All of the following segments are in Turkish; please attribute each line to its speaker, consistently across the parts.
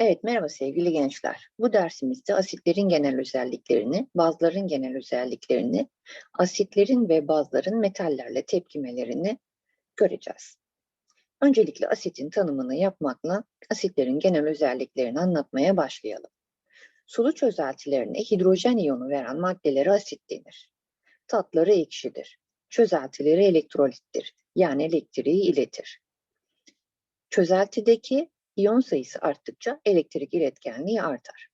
Speaker 1: Evet, merhaba sevgili gençler. Bu dersimizde asitlerin genel özelliklerini, bazların genel özelliklerini, asitlerin ve bazların metallerle tepkimelerini göreceğiz. Öncelikle asitin tanımını yapmakla asitlerin genel özelliklerini anlatmaya başlayalım. Sulu çözeltilerine hidrojen iyonu veren maddelere asit denir. Tatları ekşidir. Çözeltileri elektrolittir. Yani elektriği iletir. Çözeltideki İyon sayısı arttıkça elektrik iletkenliği artar.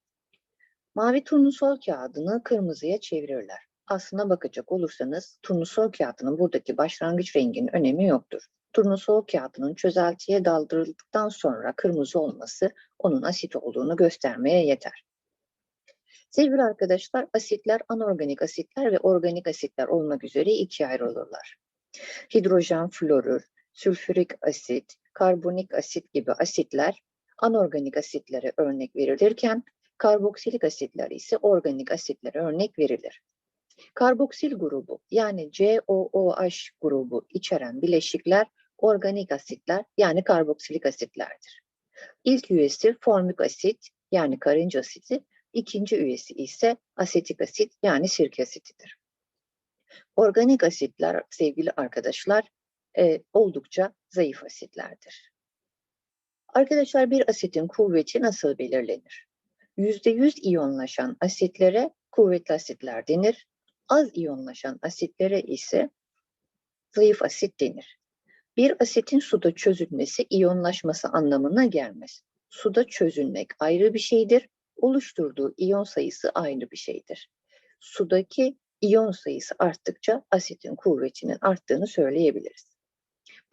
Speaker 1: Mavi turnusol kağıdını kırmızıya çevirirler. Aslına bakacak olursanız turnusol kağıdının buradaki başlangıç renginin önemi yoktur. Turnusol kağıdının çözeltiye daldırıldıktan sonra kırmızı olması onun asit olduğunu göstermeye yeter. Sevgili arkadaşlar, asitler anorganik asitler ve organik asitler olmak üzere ikiye ayrılırlar. Hidrojen florür, sülfürik asit, karbonik asit gibi asitler anorganik asitlere örnek verilirken karboksilik asitler ise organik asitlere örnek verilir. Karboksil grubu yani COOH grubu içeren bileşikler organik asitler yani karboksilik asitlerdir. İlk üyesi formik asit yani karınca asiti, ikinci üyesi ise asetik asit yani sirke asitidir. Organik asitler sevgili arkadaşlar oldukça zayıf asitlerdir. Arkadaşlar bir asitin kuvveti nasıl belirlenir? %100 iyonlaşan asitlere kuvvetli asitler denir. Az iyonlaşan asitlere ise zayıf asit denir. Bir asitin suda çözülmesi iyonlaşması anlamına gelmez. Suda çözülmek ayrı bir şeydir, oluşturduğu iyon sayısı ayrı bir şeydir. Sudaki iyon sayısı arttıkça asitin kuvvetinin arttığını söyleyebiliriz.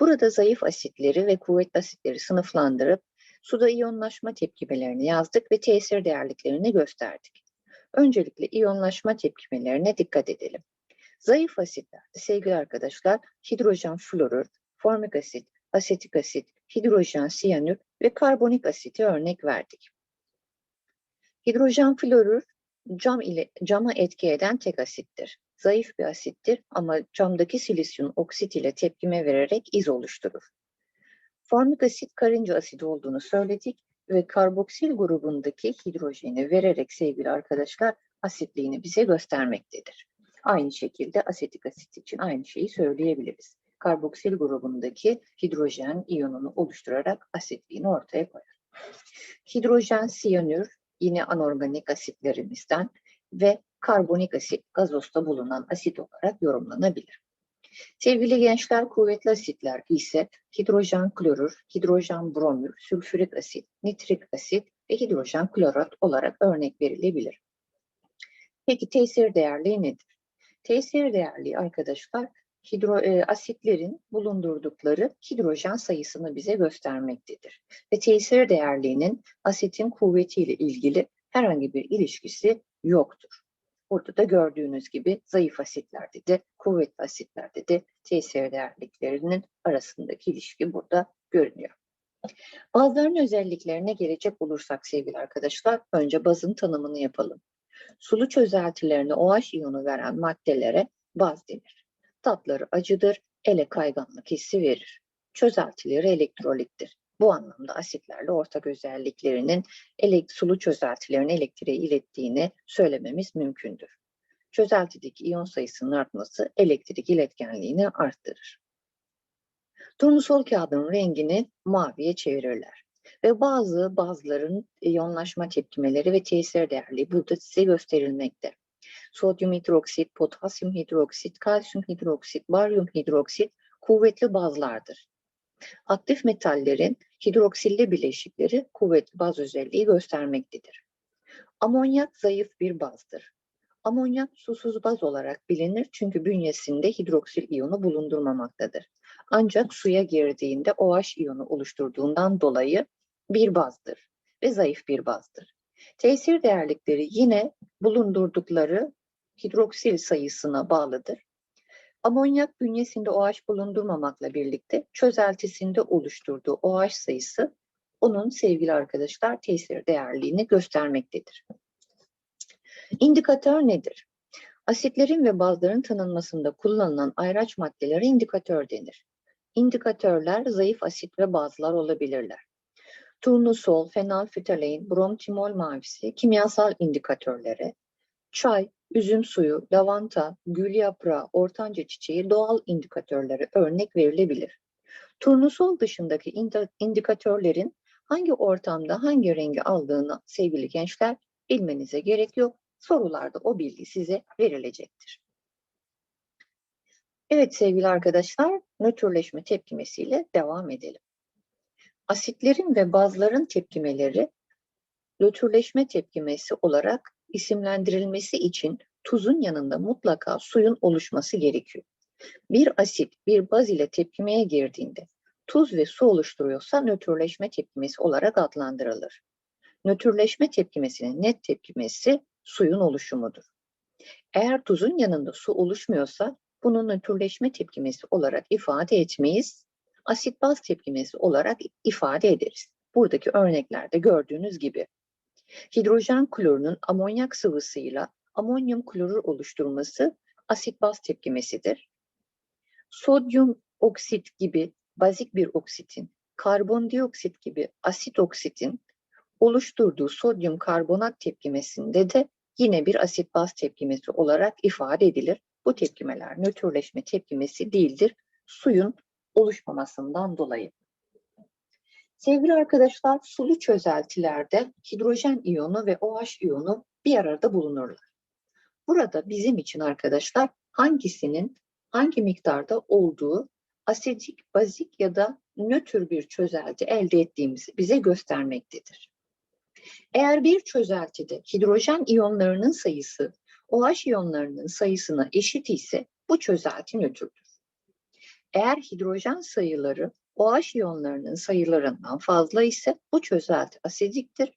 Speaker 1: Burada zayıf asitleri ve kuvvetli asitleri sınıflandırıp suda iyonlaşma tepkimelerini yazdık ve tesir değerliklerini gösterdik. Öncelikle iyonlaşma tepkimelerine dikkat edelim. Zayıf asitlerde sevgili arkadaşlar hidrojen florür, formik asit, asetik asit, hidrojen siyanür ve karbonik asiti örnek verdik. Hidrojen florür cam ile cama etki eden tek asittir zayıf bir asittir ama camdaki silisyum oksit ile tepkime vererek iz oluşturur. Formik asit karınca asidi olduğunu söyledik ve karboksil grubundaki hidrojeni vererek sevgili arkadaşlar asitliğini bize göstermektedir. Aynı şekilde asetik asit için aynı şeyi söyleyebiliriz. Karboksil grubundaki hidrojen iyonunu oluşturarak asitliğini ortaya koyar. Hidrojen siyanür yine anorganik asitlerimizden ve karbonik asit gazosta bulunan asit olarak yorumlanabilir. Sevgili gençler kuvvetli asitler ise hidrojen klorür, hidrojen bromür, sülfürik asit, nitrik asit ve hidrojen klorat olarak örnek verilebilir. Peki tesir değerliği nedir? Tesir değerliği arkadaşlar hidro, e, asitlerin bulundurdukları hidrojen sayısını bize göstermektedir. Ve tesir değerliğinin asitin kuvvetiyle ilgili herhangi bir ilişkisi yoktur. Burada da gördüğünüz gibi zayıf asitlerde de kuvvetli asitlerde de tesir değerliklerinin arasındaki ilişki burada görünüyor. Bazıların özelliklerine gelecek olursak sevgili arkadaşlar, önce bazın tanımını yapalım. Sulu çözeltilerine OH iyonu veren maddelere baz denir. Tatları acıdır, ele kayganlık hissi verir. Çözeltileri elektrolittir. Bu anlamda asitlerle ortak özelliklerinin sulu çözeltilerin elektriği ilettiğini söylememiz mümkündür. Çözeltideki iyon sayısının artması elektrik iletkenliğini arttırır. Turnusol kağıdın rengini maviye çevirirler. Ve bazı bazıların iyonlaşma tepkimeleri ve tesir değerli burada size gösterilmekte. Sodyum hidroksit, potasyum hidroksit, kalsiyum hidroksit, baryum hidroksit kuvvetli bazlardır. Aktif metallerin hidroksilli bileşikleri kuvvetli baz özelliği göstermektedir. Amonyak zayıf bir bazdır. Amonyak susuz baz olarak bilinir çünkü bünyesinde hidroksil iyonu bulundurmamaktadır. Ancak suya girdiğinde OH iyonu oluşturduğundan dolayı bir bazdır ve zayıf bir bazdır. Tesir değerlikleri yine bulundurdukları hidroksil sayısına bağlıdır. Amonyak bünyesinde OH bulundurmamakla birlikte çözeltisinde oluşturduğu OH sayısı onun sevgili arkadaşlar tesir değerliğini göstermektedir. İndikatör nedir? Asitlerin ve bazların tanınmasında kullanılan ayraç maddelere indikatör denir. İndikatörler zayıf asit ve bazlar olabilirler. turnusol, fenalftalein, bromtimol mavisi kimyasal indikatörleri, çay, üzüm suyu, lavanta, gül yaprağı, ortanca çiçeği doğal indikatörleri örnek verilebilir. Turnusol dışındaki indi- indikatörlerin hangi ortamda hangi rengi aldığını sevgili gençler bilmenize gerek yok. Sorularda o bilgi size verilecektir. Evet sevgili arkadaşlar, nötrleşme tepkimesiyle devam edelim. Asitlerin ve bazların tepkimeleri nötrleşme tepkimesi olarak isimlendirilmesi için tuzun yanında mutlaka suyun oluşması gerekiyor. Bir asit bir baz ile tepkimeye girdiğinde tuz ve su oluşturuyorsa nötrleşme tepkimesi olarak adlandırılır. Nötrleşme tepkimesinin net tepkimesi suyun oluşumudur. Eğer tuzun yanında su oluşmuyorsa bunu nötrleşme tepkimesi olarak ifade etmeyiz. Asit baz tepkimesi olarak ifade ederiz. Buradaki örneklerde gördüğünüz gibi hidrojen klorunun amonyak sıvısıyla amonyum klorür oluşturması asit baz tepkimesidir. Sodyum oksit gibi bazik bir oksitin, karbondioksit gibi asit oksitin oluşturduğu sodyum karbonat tepkimesinde de yine bir asit baz tepkimesi olarak ifade edilir. Bu tepkimeler nötrleşme tepkimesi değildir. Suyun oluşmamasından dolayı. Sevgili arkadaşlar, sulu çözeltilerde hidrojen iyonu ve OH iyonu bir arada bulunurlar. Burada bizim için arkadaşlar hangisinin hangi miktarda olduğu asidik, bazik ya da nötr bir çözelti elde ettiğimizi bize göstermektedir. Eğer bir çözeltide hidrojen iyonlarının sayısı OH iyonlarının sayısına eşit ise bu çözelti nötrdür. Eğer hidrojen sayıları OH iyonlarının sayılarından fazla ise bu çözelti asidiktir.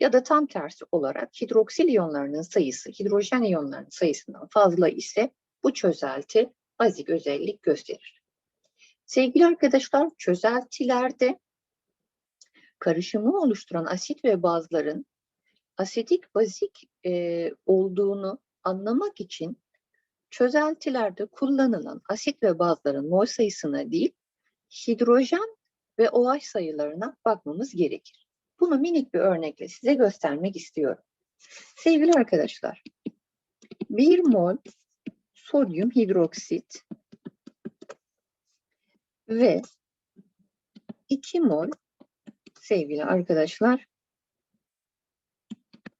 Speaker 1: Ya da tam tersi olarak hidroksil iyonlarının sayısı hidrojen iyonlarının sayısından fazla ise bu çözelti bazik özellik gösterir. Sevgili arkadaşlar çözeltilerde karışımı oluşturan asit ve bazların asidik bazik e, olduğunu anlamak için çözeltilerde kullanılan asit ve bazların mol sayısına değil, hidrojen ve OH sayılarına bakmamız gerekir. Bunu minik bir örnekle size göstermek istiyorum. Sevgili arkadaşlar, 1 mol sodyum hidroksit ve 2 mol sevgili arkadaşlar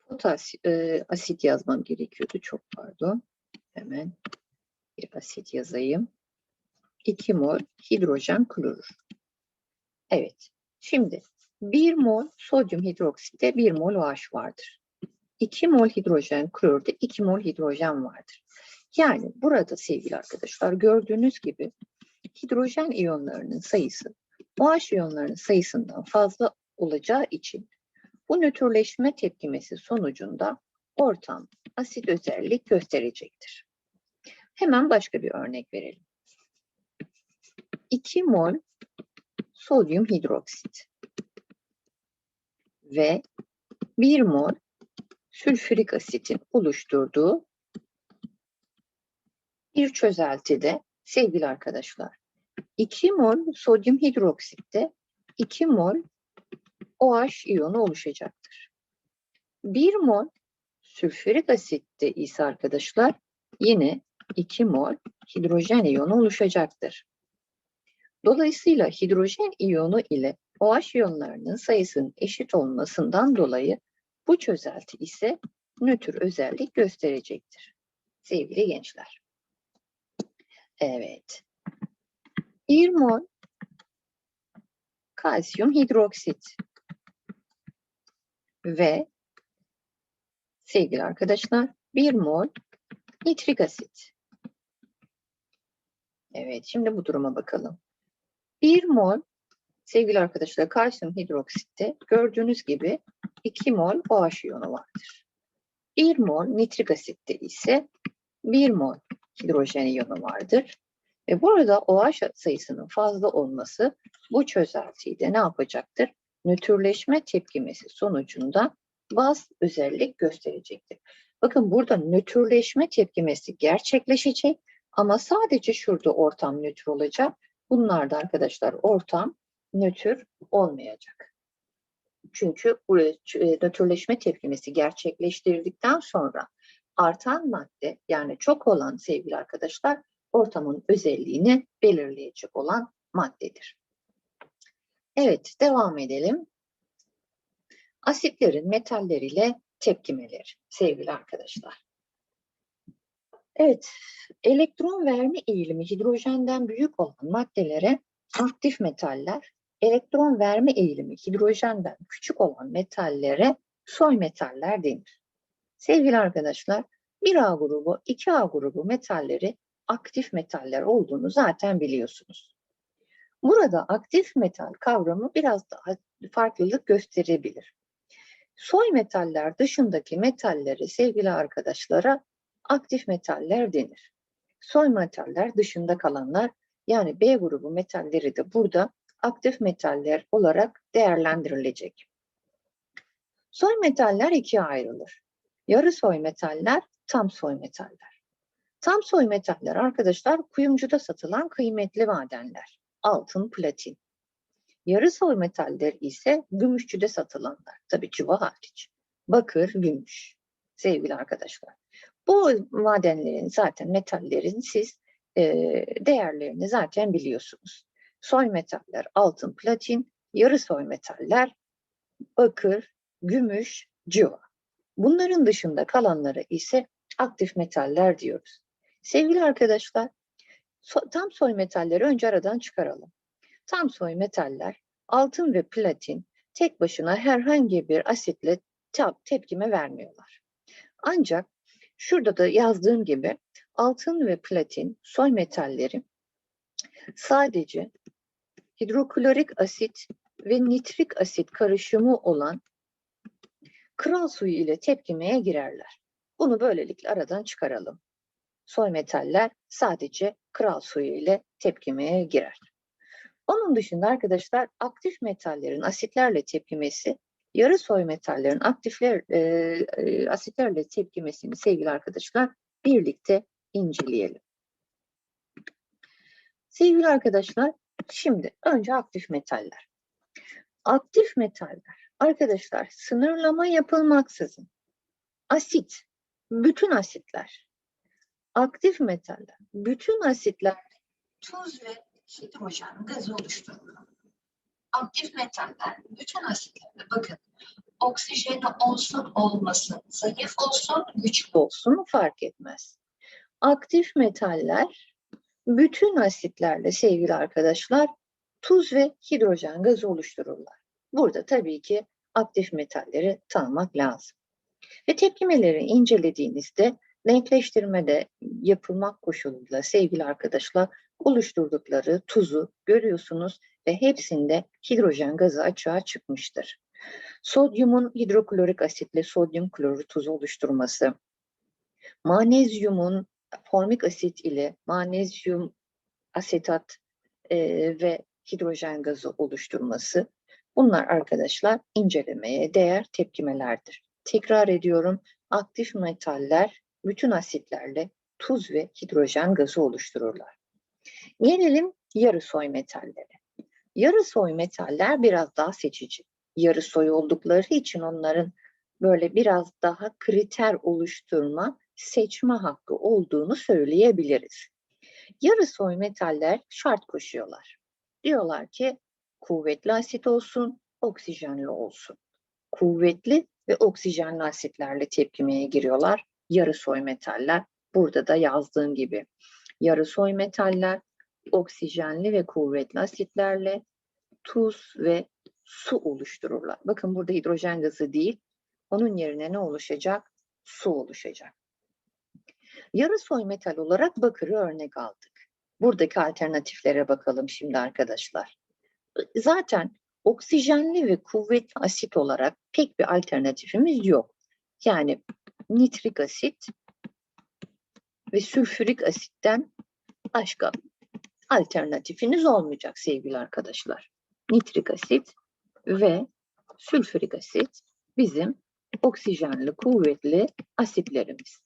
Speaker 1: potas e, asit yazmam gerekiyordu. Çok pardon. Hemen bir asit yazayım. 2 mol hidrojen klorür. Evet. Şimdi 1 mol sodyum hidroksitte 1 mol OH vardır. 2 mol hidrojen klorürde 2 mol hidrojen vardır. Yani burada sevgili arkadaşlar gördüğünüz gibi hidrojen iyonlarının sayısı OH iyonlarının sayısından fazla olacağı için bu nötrleşme tepkimesi sonucunda ortam asit özellik gösterecektir. Hemen başka bir örnek verelim. 2 mol sodyum hidroksit ve 1 mol sülfürik asitin oluşturduğu bir çözeltide sevgili arkadaşlar 2 mol sodyum hidroksitte 2 mol OH iyonu oluşacaktır. 1 mol sülfürik asitte ise arkadaşlar yine 2 mol hidrojen iyonu oluşacaktır. Dolayısıyla hidrojen iyonu ile OH iyonlarının sayısının eşit olmasından dolayı bu çözelti ise nötr özellik gösterecektir. Sevgili gençler. Evet. 1 mol kalsiyum hidroksit ve sevgili arkadaşlar 1 mol nitrik asit. Evet şimdi bu duruma bakalım. 1 mol sevgili arkadaşlar kalsiyum hidroksitte gördüğünüz gibi 2 mol OH iyonu vardır. 1 mol nitrik asitte ise 1 mol hidrojen iyonu vardır. Ve burada OH sayısının fazla olması bu çözeltiyi de ne yapacaktır? Nötrleşme tepkimesi sonucunda baz özellik gösterecektir. Bakın burada nötrleşme tepkimesi gerçekleşecek ama sadece şurada ortam nötr olacak. Bunlarda arkadaşlar ortam nötr olmayacak. Çünkü buraya e, nötrleşme tepkimesi gerçekleştirdikten sonra artan madde yani çok olan sevgili arkadaşlar ortamın özelliğini belirleyecek olan maddedir. Evet devam edelim. Asitlerin metaller ile tepkimeleri sevgili arkadaşlar. Evet, elektron verme eğilimi hidrojenden büyük olan maddelere aktif metaller, elektron verme eğilimi hidrojenden küçük olan metallere soy metaller denir. Sevgili arkadaşlar, 1A grubu, 2A grubu metalleri aktif metaller olduğunu zaten biliyorsunuz. Burada aktif metal kavramı biraz daha farklılık gösterebilir. Soy metaller dışındaki metalleri sevgili arkadaşlara aktif metaller denir. Soy metaller dışında kalanlar yani B grubu metalleri de burada aktif metaller olarak değerlendirilecek. Soy metaller ikiye ayrılır. Yarı soy metaller, tam soy metaller. Tam soy metaller arkadaşlar kuyumcuda satılan kıymetli madenler. Altın, platin. Yarı soy metaller ise gümüşçüde satılanlar. Tabii çuva hariç. Bakır, gümüş. Sevgili arkadaşlar. Bu madenlerin zaten metallerin siz e, değerlerini zaten biliyorsunuz. Soy metaller altın, platin, yarı soy metaller bakır, gümüş, civa. Bunların dışında kalanları ise aktif metaller diyoruz. Sevgili arkadaşlar, so- tam soy metalleri önce aradan çıkaralım. Tam soy metaller altın ve platin tek başına herhangi bir asitle te- tepkime vermiyorlar. Ancak şurada da yazdığım gibi altın ve platin soy metalleri sadece hidroklorik asit ve nitrik asit karışımı olan kral suyu ile tepkimeye girerler. Bunu böylelikle aradan çıkaralım. Soy metaller sadece kral suyu ile tepkimeye girer. Onun dışında arkadaşlar aktif metallerin asitlerle tepkimesi, yarı soy metallerin aktifler e, e, asitlerle tepkimesini sevgili arkadaşlar birlikte inceleyelim. Sevgili arkadaşlar, şimdi önce aktif metaller. Aktif metaller arkadaşlar sınırlama yapılmaksızın asit, bütün asitler, aktif metaller, bütün asitler tuz ve hidrojen gazı oluşturur. Aktif metaller, bütün asitlerde bakın oksijeni olsun olmasın, zayıf olsun, güçlü olsun fark etmez. Aktif metaller bütün asitlerle sevgili arkadaşlar tuz ve hidrojen gazı oluştururlar. Burada tabii ki aktif metalleri tanımak lazım. Ve tepkimeleri incelediğinizde denkleştirmede yapılmak koşuluyla sevgili arkadaşlar oluşturdukları tuzu görüyorsunuz ve hepsinde hidrojen gazı açığa çıkmıştır. Sodyumun hidroklorik asitle sodyum klorür tuzu oluşturması, manezyumun formik asit ile manezyum asetat e, ve hidrojen gazı oluşturması bunlar arkadaşlar incelemeye değer tepkimelerdir. Tekrar ediyorum aktif metaller bütün asitlerle tuz ve hidrojen gazı oluştururlar. Gelelim yarı soy metallere. Yarı soy metaller biraz daha seçici. Yarı soy oldukları için onların böyle biraz daha kriter oluşturma, seçme hakkı olduğunu söyleyebiliriz. Yarı soy metaller şart koşuyorlar. Diyorlar ki kuvvetli asit olsun, oksijenli olsun. Kuvvetli ve oksijenli asitlerle tepkimeye giriyorlar. Yarı soy metaller. Burada da yazdığım gibi yarı soy metaller oksijenli ve kuvvetli asitlerle tuz ve su oluştururlar. Bakın burada hidrojen gazı değil, onun yerine ne oluşacak? Su oluşacak. Yarı soy metal olarak bakırı örnek aldık. Buradaki alternatiflere bakalım şimdi arkadaşlar. Zaten oksijenli ve kuvvetli asit olarak pek bir alternatifimiz yok. Yani nitrik asit ve sülfürik asitten başka alternatifiniz olmayacak sevgili arkadaşlar. Nitrik asit ve sülfürik asit bizim oksijenli kuvvetli asitlerimiz.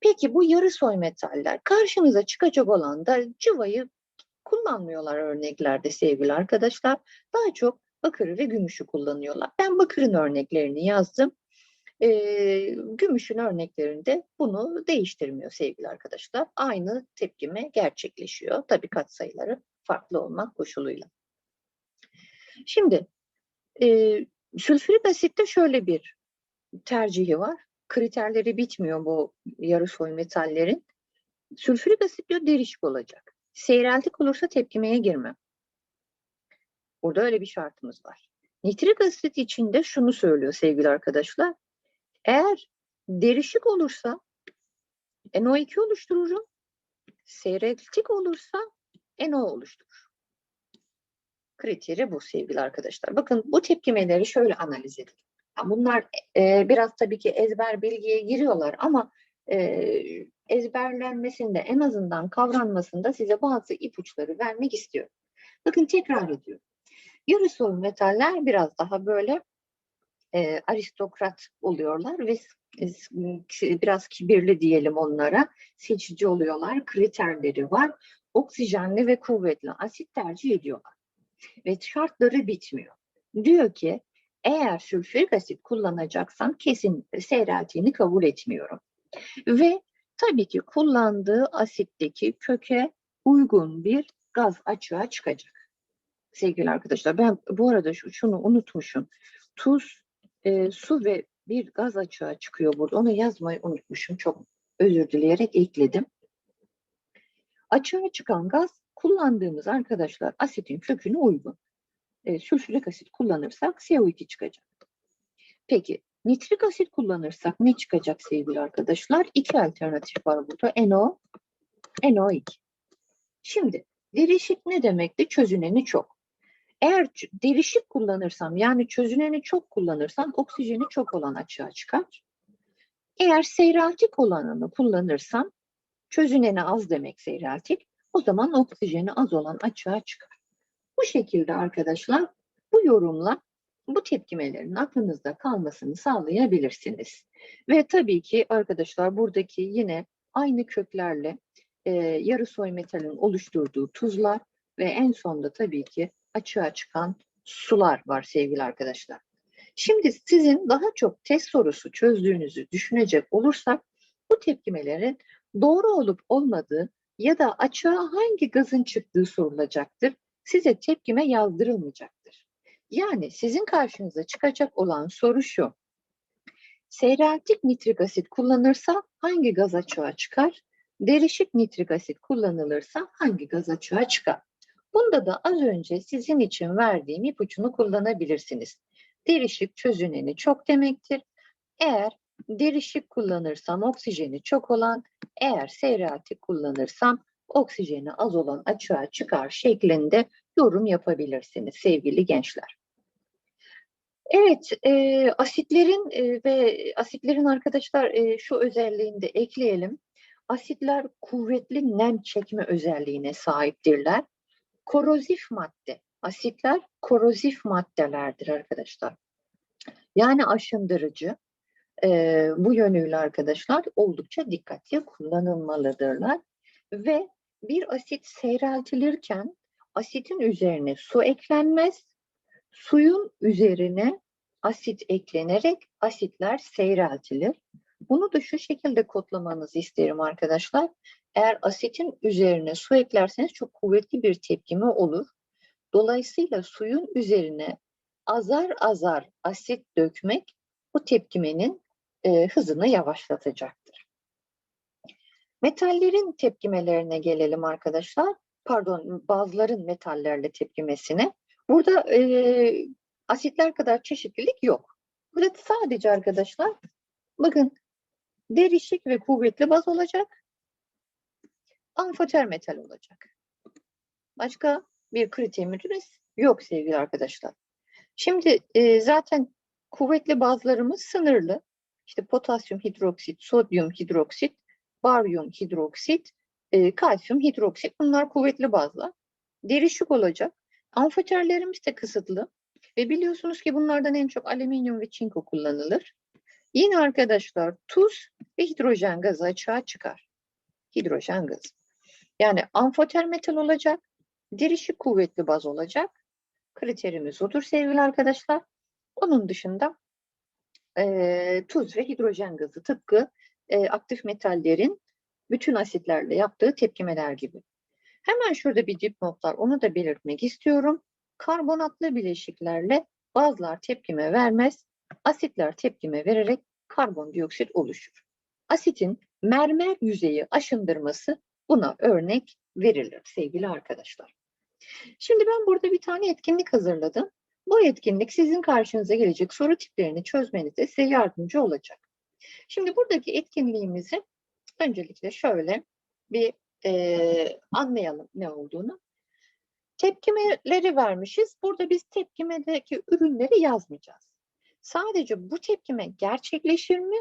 Speaker 1: Peki bu yarı soy metaller karşımıza çıkacak olan da cıvayı kullanmıyorlar örneklerde sevgili arkadaşlar. Daha çok bakırı ve gümüşü kullanıyorlar. Ben bakırın örneklerini yazdım. Ee, gümüşün örneklerinde bunu değiştirmiyor sevgili arkadaşlar. Aynı tepkime gerçekleşiyor. Tabii katsayıları farklı olmak koşuluyla. Şimdi e, sülfürik asitte şöyle bir tercihi var. Kriterleri bitmiyor bu yarı soy metallerin. Sülfürik asit diyor derişik olacak. Seyreltik olursa tepkimeye girmem. Burada öyle bir şartımız var. Nitrik asit içinde şunu söylüyor sevgili arkadaşlar. Eğer derişik olursa NO2 oluştururum. Seyreltik olursa NO oluşturur. Kriteri bu sevgili arkadaşlar. Bakın bu tepkimeleri şöyle analiz edelim. Bunlar e, biraz tabii ki ezber bilgiye giriyorlar ama e, ezberlenmesinde en azından kavranmasında size bazı ipuçları vermek istiyorum. Bakın tekrar ediyorum. Yarı soy metaller biraz daha böyle e, aristokrat oluyorlar ve biraz kibirli diyelim onlara. Seçici oluyorlar, kriterleri var. Oksijenli ve kuvvetli asit tercih ediyorlar. Ve şartları bitmiyor. Diyor ki eğer sülfürik asit kullanacaksam kesinlikle seyreltiğini kabul etmiyorum. Ve tabii ki kullandığı asitteki köke uygun bir gaz açığa çıkacak. Sevgili arkadaşlar ben bu arada şunu unutmuşum. Tuz, e, su ve bir gaz açığa çıkıyor burada. Onu yazmayı unutmuşum. Çok özür dileyerek ekledim. Açığa çıkan gaz kullandığımız arkadaşlar asitin köküne uygun. E, sülfürik asit kullanırsak CO2 çıkacak. Peki nitrik asit kullanırsak ne çıkacak sevgili arkadaşlar? İki alternatif var burada. NO, NO2. Şimdi derişik ne demekti? Çözüneni çok. Eğer derişik kullanırsam yani çözüneni çok kullanırsam oksijeni çok olan açığa çıkar. Eğer seyreltik olanını kullanırsam çözüneni az demek seyreltik. O zaman oksijeni az olan açığa çıkar. Bu şekilde arkadaşlar bu yorumla bu tepkimelerin aklınızda kalmasını sağlayabilirsiniz. Ve tabii ki arkadaşlar buradaki yine aynı köklerle e, yarı soy metalin oluşturduğu tuzlar ve en sonda tabii ki açığa çıkan sular var sevgili arkadaşlar. Şimdi sizin daha çok test sorusu çözdüğünüzü düşünecek olursak bu tepkimelerin doğru olup olmadığı ya da açığa hangi gazın çıktığı sorulacaktır. Size tepkime yazdırılmayacaktır. Yani sizin karşınıza çıkacak olan soru şu. Seyreltik nitrik asit kullanırsa hangi gaz açığa çıkar? Derişik nitrik asit kullanılırsa hangi gaz açığa çıkar? Bunda da az önce sizin için verdiğim ipucunu kullanabilirsiniz. Derişik çözüneni çok demektir. Eğer derişik kullanırsam oksijeni çok olan, eğer seyreltik kullanırsam oksijeni az olan açığa çıkar şeklinde yorum yapabilirsiniz sevgili gençler. Evet, e, asitlerin e, ve asitlerin arkadaşlar e, şu özelliğini de ekleyelim. Asitler kuvvetli nem çekme özelliğine sahiptirler. Korozif madde, asitler korozif maddelerdir arkadaşlar. Yani aşındırıcı. E, bu yönüyle arkadaşlar oldukça dikkatli kullanılmalıdırlar. Ve bir asit seyreltilirken asitin üzerine su eklenmez. Suyun üzerine asit eklenerek asitler seyreltilir. Bunu da şu şekilde kodlamanızı isterim arkadaşlar. Eğer asitin üzerine su eklerseniz çok kuvvetli bir tepkime olur. Dolayısıyla suyun üzerine azar azar asit dökmek bu tepkimenin e, hızını yavaşlatacaktır. Metallerin tepkimelerine gelelim arkadaşlar. Pardon, bazıların metallerle tepkimesine. Burada e, asitler kadar çeşitlilik yok. Burada sadece arkadaşlar bakın derişik ve kuvvetli baz olacak. Amfoter metal olacak. Başka bir kriterimiz yok sevgili arkadaşlar. Şimdi e, zaten kuvvetli bazlarımız sınırlı. İşte potasyum hidroksit, sodyum hidroksit, baryum hidroksit, e, kalsiyum hidroksit bunlar kuvvetli bazlar. Derişik olacak. Amfoterlerimiz de kısıtlı. Ve biliyorsunuz ki bunlardan en çok alüminyum ve çinko kullanılır. Yine arkadaşlar tuz ve hidrojen gazı açığa çıkar. Hidrojen gazı. Yani amfoter metal olacak, derişik kuvvetli baz olacak, kriterimiz odur sevgili arkadaşlar. Onun dışında eee, tuz ve hidrojen gazı tıpkı eee, aktif metallerin bütün asitlerle yaptığı tepkimeler gibi. Hemen şurada bir dipnot var. Onu da belirtmek istiyorum. Karbonatlı bileşiklerle bazılar tepkime vermez. Asitler tepkime vererek karbondioksit oluşur. Asitin mermer yüzeyi aşındırması buna örnek verilir sevgili arkadaşlar. Şimdi ben burada bir tane etkinlik hazırladım. Bu etkinlik sizin karşınıza gelecek soru tiplerini çözmenize size yardımcı olacak. Şimdi buradaki etkinliğimizi öncelikle şöyle bir eee, anlayalım ne olduğunu. Tepkimeleri vermişiz. Burada biz tepkimedeki ürünleri yazmayacağız. Sadece bu tepkime gerçekleşir mi?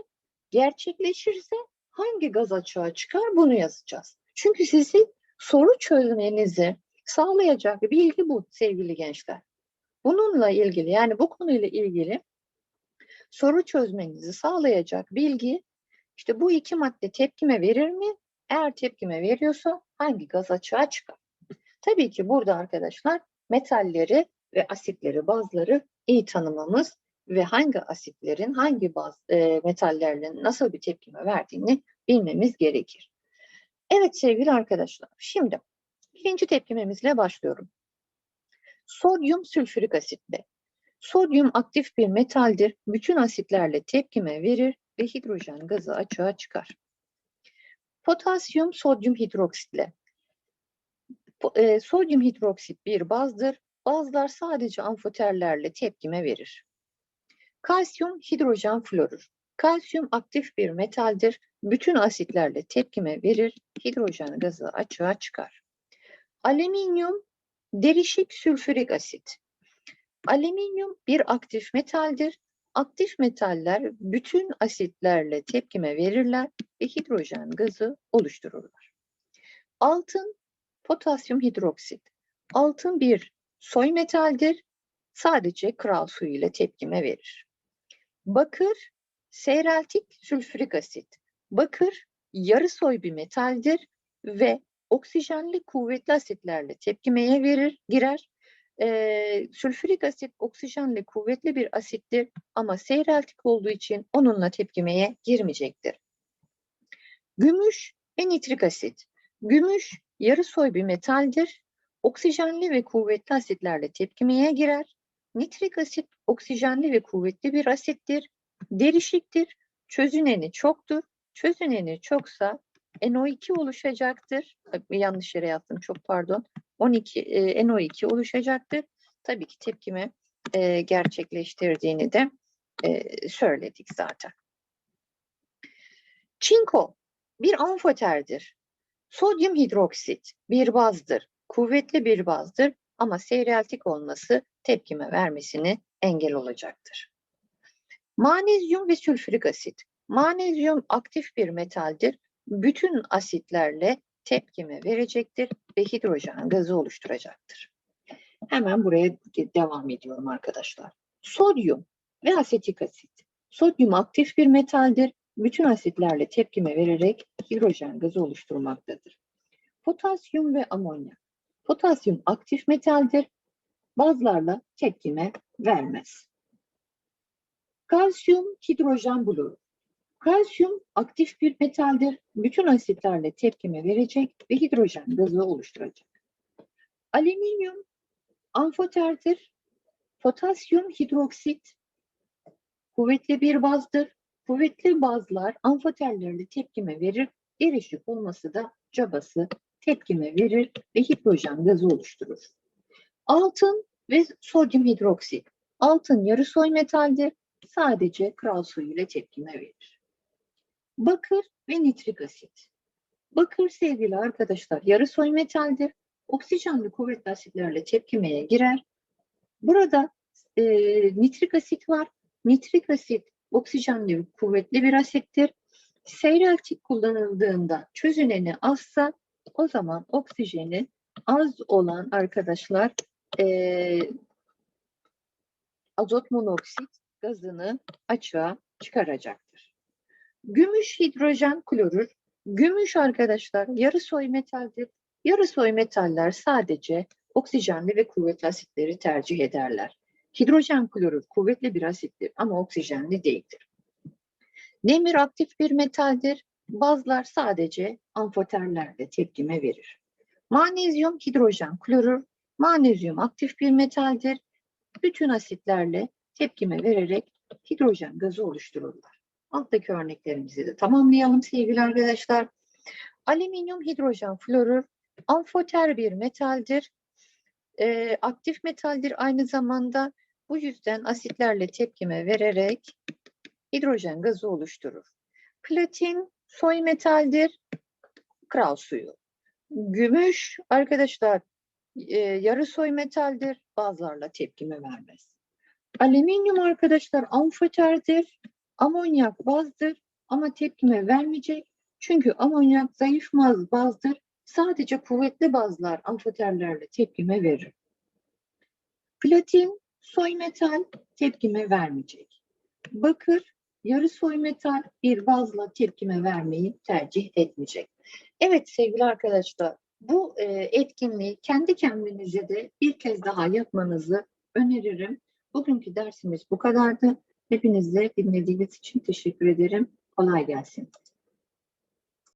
Speaker 1: Gerçekleşirse hangi gaz açığa çıkar bunu yazacağız. Çünkü sizin soru çözmenizi sağlayacak bilgi bu sevgili gençler. Bununla ilgili yani bu konuyla ilgili soru çözmenizi sağlayacak bilgi işte bu iki madde tepkime verir mi? Eğer tepkime veriyorsa hangi gaz açığa çıkar? Tabii ki burada arkadaşlar metalleri ve asitleri, bazları iyi tanımamız ve hangi asitlerin hangi baz e, metallerle nasıl bir tepkime verdiğini bilmemiz gerekir. Evet sevgili arkadaşlar, şimdi birinci tepkimemizle başlıyorum. Sodyum sülfürik asitle. Sodyum aktif bir metaldir. Bütün asitlerle tepkime verir ve hidrojen gazı açığa çıkar. Potasyum sodyum hidroksitle. E, sodyum hidroksit bir bazdır. Bazlar sadece amfoterlerle tepkime verir. Kalsiyum hidrojen florür. Kalsiyum aktif bir metaldir. Bütün asitlerle tepkime verir. Hidrojen gazı açığa çıkar. Alüminyum derişik sülfürik asit. Alüminyum bir aktif metaldir. Aktif metaller bütün asitlerle tepkime verirler ve hidrojen gazı oluştururlar. Altın, potasyum hidroksit. Altın bir soy metaldir. Sadece kral suyu ile tepkime verir. Bakır, seyreltik sülfürik asit. Bakır yarı soy bir metaldir ve oksijenli kuvvetli asitlerle tepkimeye verir, girer. Ee, sülfürik asit oksijenli kuvvetli bir asittir ama seyreltik olduğu için onunla tepkimeye girmeyecektir. Gümüş ve nitrik asit. Gümüş yarı soy bir metaldir. Oksijenli ve kuvvetli asitlerle tepkimeye girer. Nitrik asit oksijenli ve kuvvetli bir asittir. Derişiktir. Çözüneni çoktur. Çözüneni çoksa NO2 oluşacaktır. Yanlış yere yaptım çok pardon. 12 e, NO2 oluşacaktır. Tabii ki tepkimi e, gerçekleştirdiğini de e, söyledik zaten. Çinko bir amfoterdir. Sodyum hidroksit bir bazdır. Kuvvetli bir bazdır ama seyreltik olması tepkime vermesini engel olacaktır. Manezyum ve sülfürik asit. Manezyum aktif bir metaldir. Bütün asitlerle tepkime verecektir ve hidrojen gazı oluşturacaktır. Hemen buraya de- devam ediyorum arkadaşlar. Sodyum ve asetik asit. Sodyum aktif bir metaldir. Bütün asitlerle tepkime vererek hidrojen gazı oluşturmaktadır. Potasyum ve amonyak. Potasyum aktif metaldir. Bazlarla tepkime vermez. Kalsiyum hidrojen bulur. Kalsiyum aktif bir metaldir. Bütün asitlerle tepkime verecek ve hidrojen gazı oluşturacak. Alüminyum amfoterdir. Potasyum hidroksit kuvvetli bir bazdır. Kuvvetli bazlar amfoterlerle tepkime verir. Erişik olması da cabası tepkime verir ve hidrojen gazı oluşturur. Altın ve sodyum hidroksit. Altın yarı soy metaldir. Sadece kral suyu ile tepkime verir. Bakır ve nitrik asit. Bakır sevgili arkadaşlar yarı soy metaldir. Oksijenli kuvvetli asitlerle tepkimeye girer. Burada e, nitrik asit var. Nitrik asit oksijenli ve kuvvetli bir asittir. Seyreltik kullanıldığında çözüneni azsa o zaman oksijeni az olan arkadaşlar e, azot monoksit gazını açığa çıkaracaktır. Gümüş hidrojen klorür. Gümüş arkadaşlar yarı soy metaldir. Yarı soy metaller sadece oksijenli ve kuvvetli asitleri tercih ederler. Hidrojen klorür kuvvetli bir asittir ama oksijenli değildir. Demir aktif bir metaldir. Bazlar sadece amfoterlerde tepkime verir. Magnezyum hidrojen klorür, magnezyum aktif bir metaldir. Bütün asitlerle tepkime vererek hidrojen gazı oluştururlar. Alttaki örneklerimizi de tamamlayalım sevgili arkadaşlar. Alüminyum hidrojen florür amfoter bir metaldir. Ee, aktif metaldir aynı zamanda. Bu yüzden asitlerle tepkime vererek hidrojen gazı oluşturur. Platin soy metaldir. Kral suyu. Gümüş arkadaşlar e, yarı soy metaldir. Bazılarla tepkime vermez. Alüminyum arkadaşlar amfoterdir. Amonyak bazdır ama tepkime vermeyecek. Çünkü amonyak zayıf baz- bazdır. Sadece kuvvetli bazlar amfoterlerle tepkime verir. Platin soy metal tepkime vermeyecek. Bakır yarı soy metal bir bazla tepkime vermeyi tercih etmeyecek. Evet sevgili arkadaşlar bu e, etkinliği kendi kendinize de bir kez daha yapmanızı öneririm. Bugünkü dersimiz bu kadardı. Hepinize dinlediğiniz için teşekkür ederim. Kolay gelsin.